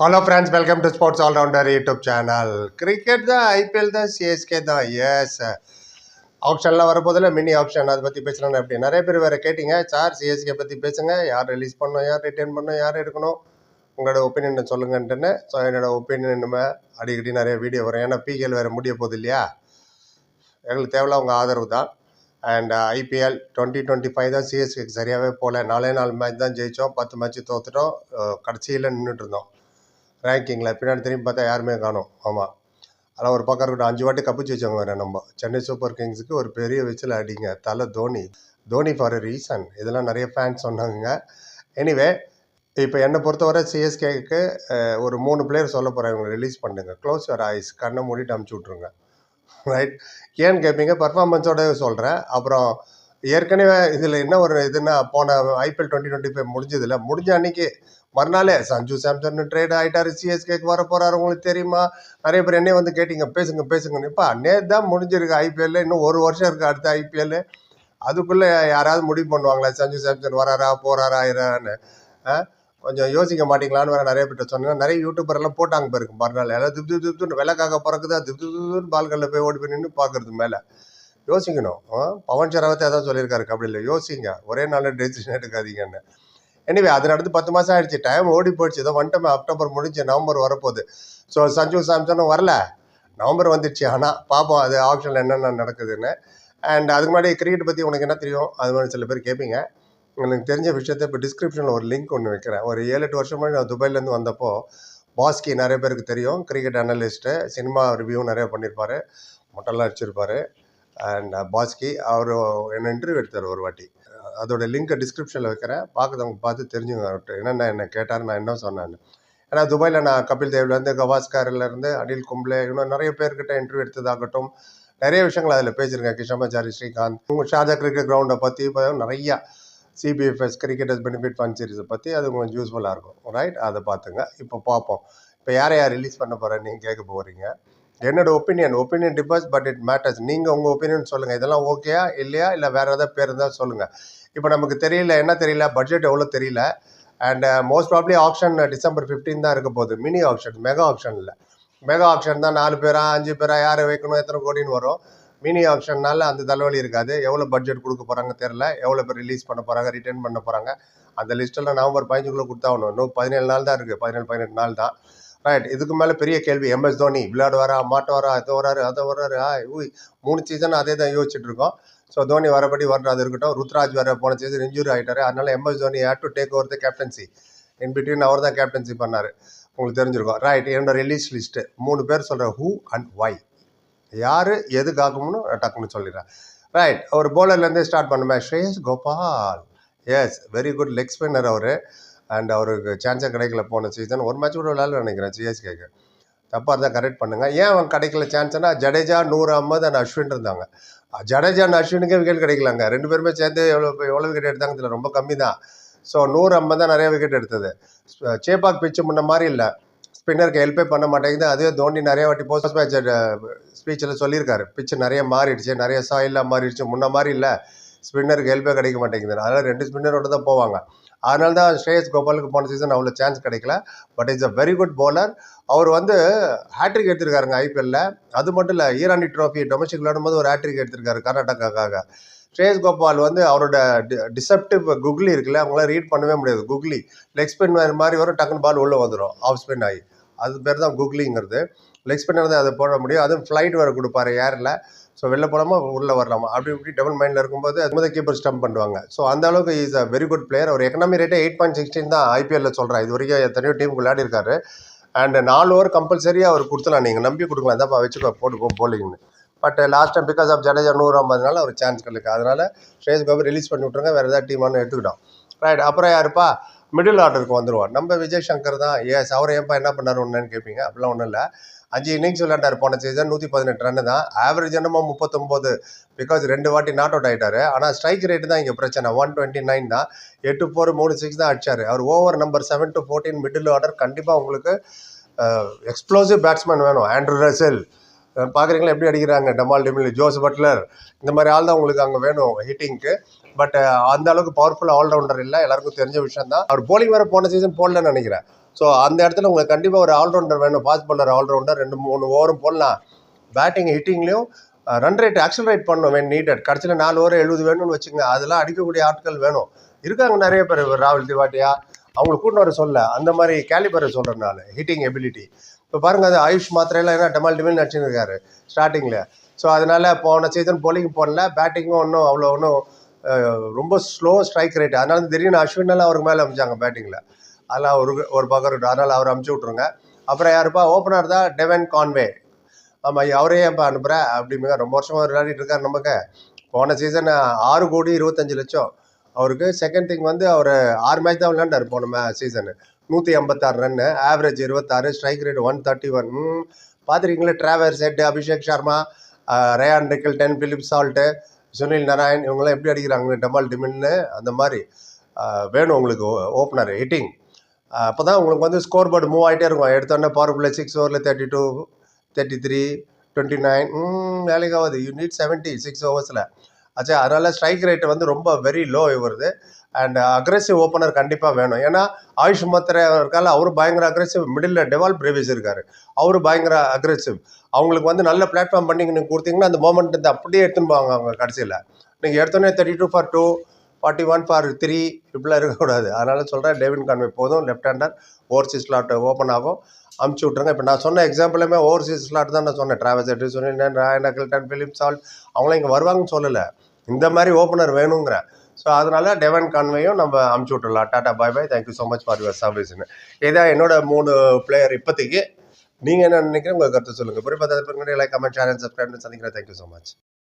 Hello friends welcome to sports all rounder YouTube channel cricket தான் IPL தான் CSK தான் எஸ் ஆப்ஷன்லாம் வரப்போதில் மினி ஆப்ஷன் அதை பற்றி பேசலாம் எப்படி? நிறைய பேர் வேறு கேட்டிங்க சார் சிஎஸ்கே பற்றி பேசுங்க யார் ரிலீஸ் பண்ணணும் யார் ரிட்டர்ன் பண்ணணும் யார் எடுக்கணும்? உங்களோட ஒப்பீனியன் சொல்லுங்கன்ட்டுன்னு ஸோ என்னோடய ஒப்பீனியன் இனிமே அடிக்கடி நிறைய வீடியோ வரும். ஏன்னா பிகேல் வேறு முடிய போகுது இல்லையா? எங்களுக்கு தேவையில்ல உங்கள் ஆதரவு தான். And IPL twenty twenty five தான் சிஎஸ்கேக்கு சரியாகவே போகல. நாலே நாலு மேட்ச் தான் ஜெயித்தோம் பத்து மேட்ச் தோத்துட்டோம் கடைசியில் நின்றுட்டு இருந்தோம். ரேங்கிங்கில் பின்னாடி திரும்பி பார்த்தா யாருமே காணும். ஆமாம் அதெல்லாம் ஒரு பக்கம் இருக்கட்டும். அஞ்சு வாட்டி கப்பிச்சு வச்சவங்க வேறு நம்ம. சென்னை சூப்பர் கிங்ஸுக்கு ஒரு பெரிய விசில் அடிங்க. தலை Dhoni. Dhoni for a reason இதெல்லாம் நிறைய ஃபேன்ஸ் சொன்னாங்க. எனிவே இப்போ என்னை பொறுத்தவரை சிஎஸ்கேக்கு ஒரு மூணு பிளேயர் சொல்ல போகிறேன் இவங்க ரிலீஸ் பண்ணுங்க. க்ளோஸ் யுவர் ஐஸ் கண்ணை மூடிட்டு அமுச்சு விட்ருங்க ரைட் ஏன்னு கேட்பீங்க பர்ஃபார்மன்ஸோட சொல்கிறேன் அப்புறம் ஏற்கனவே இதில் என்ன ஒரு இதுன்னா போன ஐபிஎல் டுவெண்ட்டி டுவெண்ட்டி ஃபைவ் முடிஞ்சதில்ல முடிஞ்ச அன்னைக்கு மறுநாளே சஞ்சு சாம்சன் ட்ரேட் ஆகிட்டாரு சிஎஸ்கேக்கு வர போகிறாரு உங்களுக்கு தெரியுமா? நிறைய பேர் என்னைய வந்து கேட்டிங்க. பேசுங்க பேசுங்க இப்போ நேற்று தான் முடிஞ்சிருக்கு ஐபிஎல்ல இன்னும் ஒரு வருஷம் இருக்குது அடுத்த ஐபிஎல் அதுக்குள்ளே யாராவது முடிவு பண்ணுவாங்களா? சஞ்சு சாம்சன் வராரா போகிறாரா இறான்னு கொஞ்சம் யோசிக்க மாட்டீங்களான்னு வேறு நிறைய பேர்ட்ட சொன்னேன். நிறைய யூடியூபர் எல்லாம் போட்டாங்க பாருங்க மறுநாள். எல்லாம் திப் திப் திப்னு பிறக்குதா? திப் திப் திப்னு பால்களில் போய் ஓடி போய் நின்று மேலே. யோசிக்கணும். பவன் சரவத்தை அதான் சொல்லியிருக்காரு கபடியில். யோசிங்க. ஒரே நாளில் டெசிஷன் எடுக்காதீங்கன்னு. எனவே அது நடந்து பத்து மாதம் ஆயிடுச்சு. டைம் ஓடி போயிடுச்சு. ஏதோ வந்துட்டோமே அக்டோபர் முடிஞ்சு நவம்பர் வரப்போகுது. ஸோ சஞ்சு சாம்சனும் வரல. நவம்பர் வந்துடுச்சு. ஆனால் பார்ப்போம் அது ஆப்ஷனில் என்னென்ன நடக்குதுன்னு. அண்ட் அதுக்கு முன்னாடி கிரிக்கெட் பற்றி உனக்கு என்ன தெரியும்? அது மாதிரி சில பேர் கேட்பீங்க எனக்கு தெரிஞ்ச விஷயத்த இப்போ டிஸ்கிரிப்ஷனில் ஒரு லிங்க் ஒன்று வைக்கிறேன். ஒரு ஏழு எட்டு வருஷம் முன்னாடி நான் துபாயிலேருந்து வந்தப்போ பாஸ்கி நிறைய பேருக்கு தெரியும். கிரிக்கெட் அனலிஸ்ட்டு சினிமா ரிவ்யூ நிறைய பண்ணியிருப்பார். மொட்டெல்லாம் அடிச்சிருப்பார். அண்ட் பாஸ்கி அவர் என்ன இன்டர்வியூ எடுத்தார் ஒரு வாட்டி. அதோட லிங்க்கை டிஸ்கிரிப்ஷனில் வைக்கிறேன். பார்க்குறவங்க பார்த்து தெரிஞ்சுங்க என்னென்ன என்ன கேட்டார் நான் என்ன சொன்னேன்னு. ஏன்னா துபாயில் நான் கபில் தேவ்லேருந்து கவாஸ்கர்லேருந்து அனில் கும்ப்ளே இன்னும் நிறைய பேர்கிட்ட இன்டர்வியூ எடுத்ததாகட்டும் நிறைய விஷயங்கள் அதில் பேசியிருக்கேன். கிஷமாச்சாரி ஸ்ரீகாந்த். உங்கள் ஷாஜா கிரிக்கெட் கிரவுண்டை பற்றி இப்போ நிறையா சிபிஎஃப்எஸ் கிரிக்கெட்டர்ஸ் பெனிஃபிட் ஃபண்ட் சீரிஸை பற்றி அது கொஞ்சம் யூஸ்ஃபுல்லாக இருக்கும். ரைட் அதை பார்த்துங்க. இப்போ பார்ப்போம். இப்போ யாரை யார் ரிலீஸ் பண்ண போகிறேன் நீங்கள் கேட்க போகிறீங்க என்னோட opinion opinion differs but it matters நீங்கள் உங்கள் ஒப்பீனியன் சொல்லுங்கள் இதெல்லாம் ஓகேயா இல்லையா? இல்லை வேறு ஏதாவது பேர் இருந்தால் சொல்லுங்கள் இப்போ நமக்கு தெரியல என்ன தெரியல பட்ஜெட் எவ்வளோ தெரியல and most probably auction December 15 தான் இருக்க போகுது. மினி ஆப்ஷன் மெகா ஆப்ஷன் இல்லை. மெகா ஆப்ஷன் தான் நாலு பேரா அஞ்சு பேரா யாரை வைக்கணும் எத்தனை கோடின்னு வரும். மினி ஆப்ஷன்னால அந்த தலைவலி இருக்காது. எவ்வளோ பட்ஜெட் கொடுக்க போகிறாங்க தெரில எவ்வளோ பேர் ரிலீஸ் பண்ண போகிறாங்க ரிட்டர்ன் பண்ண போகிறாங்க அந்த லிஸ்ட்டெல்லாம் நவம்பர் பதினஞ்சுக்குள்ளே கொடுத்தாகணும் இன்னும் பதினேழு நாள் தான் இருக்குது பதினேழு பதினெட்டு நாள் தான். ரைட் இதுக்கு மேலே பெரிய கேள்வி. எம்எஸ் தோனி விளையாடுவாரா மாட்டுவாரா இதை வரா அதை வராரு அதை வராரு ஆ ஊய். மூணு சீசன் அதே தான் யோசிச்சுட்டு இருக்கோம். ஸோ தோனி வரபடி வர்றது இருக்கட்டும். ருத்ராஜ் வர போன சீசன் இன்ஜூரி ஆகிட்டாரு அதனால MS Dhoni had to take over the captaincy in between அவர் தான் கேப்டன்சி பண்ணார். உங்களுக்கு தெரிஞ்சிருக்கும். ரைட் என்னோட ரிலீஸ் லிஸ்ட்டு மூணு பேர் சொல்கிறேன் ஹூ அண்ட் ஒய் யார் எதுக்காகும்னு நான் டக்குன்னு சொல்லிடுறேன். ரைட் ஒரு பவுலர்லேருந்தே ஸ்டார்ட் பண்ணுமே. Shreyas Gopal is very good leg spinner our. And அவருக்கு சான்ஸே கிடைக்கல போன சீசன் ஒரு மேட்ச் கூட விளையாட நினைக்கிறேன் சிஎஸ்கேக்கு தப்பாக இருந்தால் கரெக்ட் பண்ணுங்க. ஏன் அவன் கிடைக்கல சான்ஸ்னா ஜடேஜா நூறு அம்மது அண்ட் அஸ்வின் இருந்தாங்க. ஜடேஜா அண்ட் அஸ்வினுக்கே விக்கெட் கிடைக்கலாங்க. ரெண்டு பேருமே சேர்ந்து எவ்வளோ எவ்வளோ விக்கெட் எடுத்தாங்க தெரியல. ரொம்ப கம்மி தான் ஸோ நூறு அம்மது தான் நிறைய விக்கெட் எடுத்தது. சேப்பாக் பிச்சு முன்ன மாதிரி இல்லை. ஸ்பின்னருக்கு ஹெல்ப்பே பண்ண மாட்டேங்குது. அதுவே தோனி நிறைய வாட்டி போஸ்ட் மேட்ச் ஸ்பீச்சில் சொல்லியிருக்காரு. பிச்சு நிறைய மாறிடுச்சு. நிறைய சாயிலாக மாறிடுச்சு. முன்ன மாதிரி இல்லை. ஸ்பின்னருக்கு ஹெல்ப்பே கிடைக்க மாட்டேங்குது. அதனால் ரெண்டு ஸ்பின்னரோட தான் போவாங்க. அதனால தான் ஸ்ரேயஸ் கோபாலுக்கு போன சீசன் அவ்வளோ சான்ஸ் கிடைக்கல. But is a very good bowler அவர் வந்து ஹேட்ரிக் எடுத்திருக்காருங்க ஐபிஎல்ல அது மட்டும் இல்லை ஈரானி ட்ராஃபி டொமஸ்டிக் விளையாடும்போது ஒரு ஹேட்ரிக் எடுத்திருக்காரு கர்நாடகாக்காக. ஸ்ரேயஸ் கோபால் வந்து அவரோட டிசப்டிவ் குக்லி இருக்குல்ல அவங்களாம் ரீட் பண்ணவே முடியாது. குக்லி லெக் ஸ்பின் மாதிரி வரும் டக்குன்னு பால் உள்ளே வந்துடும் ஆஃப் ஸ்பின் ஆகி. அது பேர் தான் குக்லிங்கிறது லெக் ஸ்பின்னர் தான் அதை போட முடியும். அதுவும் ஃப்ளைட் வேறு கொடுப்பாரு ஏரில் ஸோ வெளில போகலாமா உள்ளே வரலாமா? அப்படி இப்படி டபுள் மைண்டில் இருக்கும்போது அது மாதிரி கீப்பர் ஸ்டம்ப் பண்ணுவாங்க. ஸோ அந்த அளவுக்கு is a very good player our economy ரேட்டே எயிட் பாயிண்ட் சிக்ஸ்டீன் தான் ஐபிஎல்ல சொல்கிறேன் இது வரைக்கும் எத்தனையோ டீம் விளையாடிருக்காரு அண்ட் நாலு ஓவர் கம்பல்சரியாக அவர் கொடுத்தலாம் நீங்கள் நம்பி கொடுக்கலாம். இதாப்பா வச்சுக்கோ போட்டுக்கோ போலிங்னு but last time because of Jadeja நூறு ஐம்பதுனால அவர் சான்ஸ் கிடைக்கு அதனால ஸ்ரேஷ் கோபி ரிலீஸ் பண்ணி விட்ருங்க வேறு ஏதாவது டீமானு எடுத்துக்கிட்டோம். ரைட் அப்புறம் யாருப்பா? மிடில் ஆர்டருக்கு வந்துடுவார் நம்ம விஜய் சங்கர் தான் எஸ் அவர் ஏன்ப்பா என்ன பண்ணார் ஒன்றுன்னு கேட்பீங்க அப்படிலாம் ஒன்றும் இல்லை. அஞ்சு இன்னிங்ஸ் விளையாண்டார். போன சீசன் நூற்றி பதினெட்டு ரன் தான். ஆவரேஜ் என்னமோ முப்பத்தொம்போது பிகாஸ் ரெண்டு வாட்டி நாட் அவுட் ஆகிட்டார் ஆனால் ஸ்ட்ரைக் ரேட்டு தான் இங்கே பிரச்சனை. ஒன் டுவெண்ட்டி நைன் தான். எட்டு ஃபோர் மூணு சிக்ஸ் தான் அடிச்சார். அவர் over number seven to fourteen middle order கண்டிப்பாக உங்களுக்கு எக்ஸ்ப்ளோசிவ் பேட்ஸ்மேன் வேணும். ஆண்ட்ரூ ரசல் பார்க்குறீங்களா எப்படி அடிக்கிறாங்க? டமால் டிமில் ஜோஸ் பட்லர். இந்த மாதிரி ஆள் தான் உங்களுக்கு அங்கே வேணும் ஹிட்டிங்க்கு பட் uh, அந்த அளவுக்கு பவர்ஃபுல் ஆல்ரவுண்டர் இல்லை. எல்லாருக்கும் தெரிஞ்ச விஷயம் தான் அவர் போலிங் வேறு போன சீசன் போடலன்னு நினைக்கிறேன். ஸோ அந்த இடத்துல உங்களுக்கு கண்டிப்பாக ஒரு ஆல்ரவுண்டர் வேணும். ஃபாஸ்ட் பாலர் ஆல்ரவுண்டர் ரெண்டு மூணு ஓவரும் போடலாம். பேட்டிங் ஹிட்டிங்லேயும் ரன் ரேட் ஆக்சலரேட் பண்ணணும் வேணும் நீட்டட் கடைசியில் நாலு ஓவர் எழுபது வேணும்னு வச்சுங்க அதெல்லாம் அடிக்கக்கூடிய ஆட்கள் வேணும். இருக்காங்க நிறைய பேர். ராகுல் திவாட்டியா அவங்களுக்கு கூட்டின்னு வர சொல்ல. அந்த மாதிரி கேலிபரை சொல்கிறேன் நான். ஹிட்டிங் எபிலிட்டி இப்போ பாருங்கள் அது ஆயுஷ் மாத்திரையெல்லாம் என்ன டமால் டிமில் நடிச்சுருக்காரு ஸ்டார்டிங்கில் ஸோ அதனால் போன சீசன் போலிங் போடல. பேட்டிங்கும் ஒன்றும் அவ்வளோ ஒன்றும் ரொம்ப ஸ்லோ ஸ்ட்ரைக் ரேட் அதனால திடீர்னு அஸ்வின் எல்லாம் அவருக்கு மேலே அமைச்சாங்க பேட்டிங்கில் அதெல்லாம் ஒரு ஒரு பக்கம் இருக்கட்டும் அதனால் அவர் அமுச்சு விட்ருங்க அப்புறம் யாருப்பா? ஓப்பனர் தான் டெவன் கான்வே. ஆமாம் அவரே ஏன்ப்பா அனுப்புகிற அப்படிங்க ரொம்ப வருஷமாக விளையாடிட்டு இருக்கார் நமக்கு. போன சீசன் ஆறு கோடி இருபத்தஞ்சு லட்சம். அவருக்கு செகண்ட் திங் வந்து அவர் ஆறு மேட்ச் தான் விளையாண்டார் போன மே சீசனு நூற்றி ஐம்பத்தாறு ரன்னு ஆவரேஜ் இருபத்தாறு strike rate one thirty one பார்த்துருக்கீங்களா Travis Head Abhishek Sharma Ryan Ryan Rickelton Phil Salt Sunil Narine இவங்கெல்லாம் எப்படி அடிக்கிறாங்க? டமால் டிமின்னு அந்த மாதிரி வேணும் உங்களுக்கு ஓப்பனர் ஹிட்டிங் அப்போ தான் உங்களுக்கு வந்து ஸ்கோர் போர்டு மூவ் ஆகிட்டே இருக்கும். எடுத்தோடனே பவர் பிள்ளை சிக்ஸ் ஓவரில் thirty two thirty three twenty nine வேலைக்கு ஆகுது. யூ நீட் செவன்ட்டி சிக்ஸ் ஓவர்ஸில் ஆச்சா அதனால் ஸ்ட்ரைக் ரேட்டு வந்து ரொம்ப வெரி லோ வருது அண்ட் அக்ரெசிவ் ஓப்பனர் கண்டிப்பாக வேணும். ஏன்னா ஆயுஷ் மத்திர இருக்கால அவர் பயங்கர அக்ரெசிவ் மிடில் டெவால் பிரேவிஸ் இருக்கார். அவர் பயங்கர அக்ரெசிவ் அவங்களுக்கு வந்து நல்ல பிளாட்ஃபார்ம் பண்ணி நீங்கள் கொடுத்தீங்கன்னா அந்த மோமெண்ட் அப்படியே எடுத்துன்னு போவாங்க அவங்க கடைசியில். நீங்கள் எடுத்தோடனே thirty two for two forty one for three இப்படிலாம் இருக்கக்கூடாது. அதனால் சொல்கிறேன் டேவின் கான்வே போதும். Left hander overseas slot open ஆகும். அமுச்சு விட்ருங்க இப்போ நான் சொன்ன எக்ஸாம்பிளுமே ஓவர்சீஸ் ஸ்லாட் தான் நான் சொன்னேன். ட்ராவல்ஸ் எட்டு சொன்னேன் ராயன் அகில்டன் பிலிப் சால்ட் அவங்களாம் இங்கே வருவாங்கன்னு சொல்லலை. இந்த மாதிரி ஓப்பனர் வேணுங்கிறேன் ஸோ அதனால டெவன் கான்வேயும் நம்ம அமுச்சு விட்டுடலாம். Tata bye bye thank you so much for your சர்வீஸ்னு இதான் என்னோட மூணு பிளேயர் இப்போதைக்கு நீங்கள் என்ன நினைக்கிறீங்க? உங்கள் கருத்து சொல்லுங்கள் புரிய பார்த்தா லைக் கமெண்ட் சேனல் சப்ஸ்கிரைப் சந்திக்கிறேன். Thank you so much